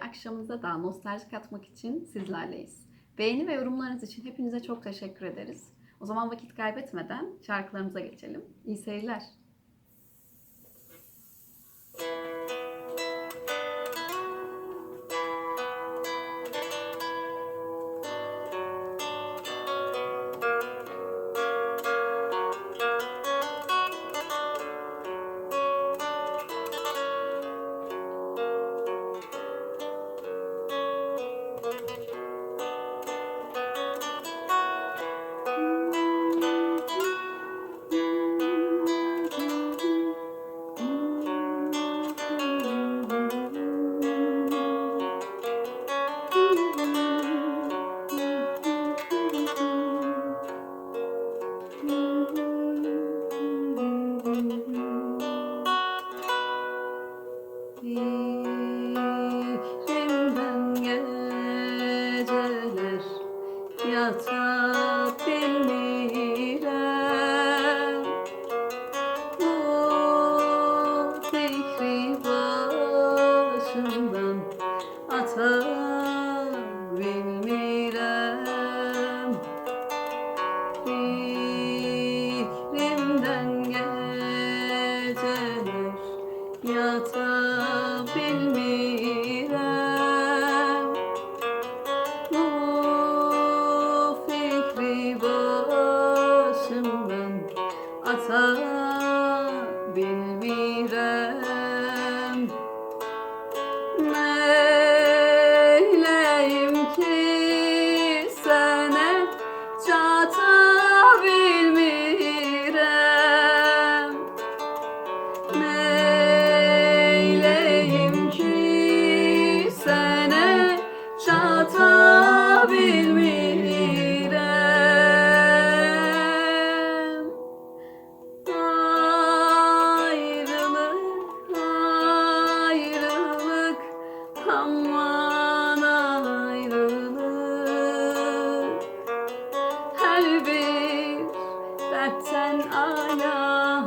akşamınıza da nostalji katmak için sizlerleyiz. Beğeni ve yorumlarınız için hepinize çok teşekkür ederiz. O zaman vakit kaybetmeden şarkılarımıza geçelim. İyi seyirler. Fikrimden geceler yatıp bilmirem Bu fikri atabilmirem dertten ala.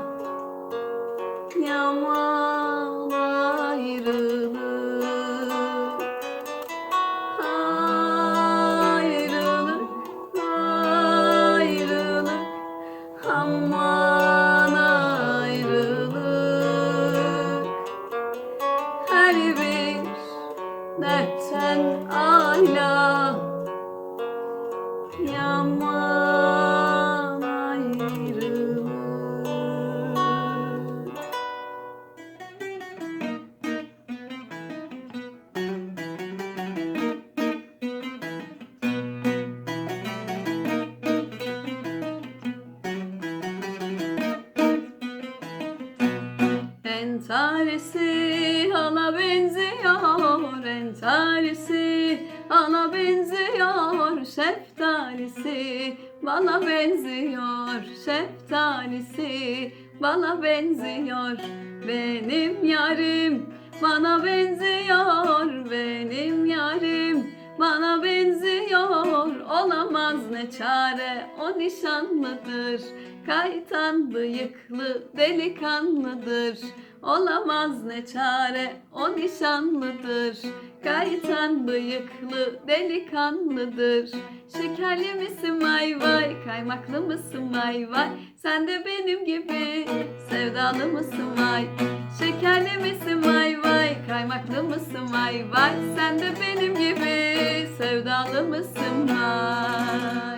Yaman ayrılık Ayrılık, ayrılık Aman ayrılık Her bir dertten ala. Yaman Entaresi ana benziyor, entaresi ana benziyor, şeftalisi bana benziyor, şeftalisi bana benziyor, benim yarim bana benziyor, benim yarim bana benziyor, olamaz ne çare, o nişanlıdır, kaytan bıyıklı delikanlıdır. Olamaz ne çare, o nişanlıdır. Kaytan bıyıklı delikanlıdır. Şekerli misin vay vay, kaymaklı mısın vay vay. Sen de benim gibi sevdalı mısın vay. Şekerli misin vay vay, kaymaklı mısın vay vay. Sen de benim gibi sevdalı mısın vay.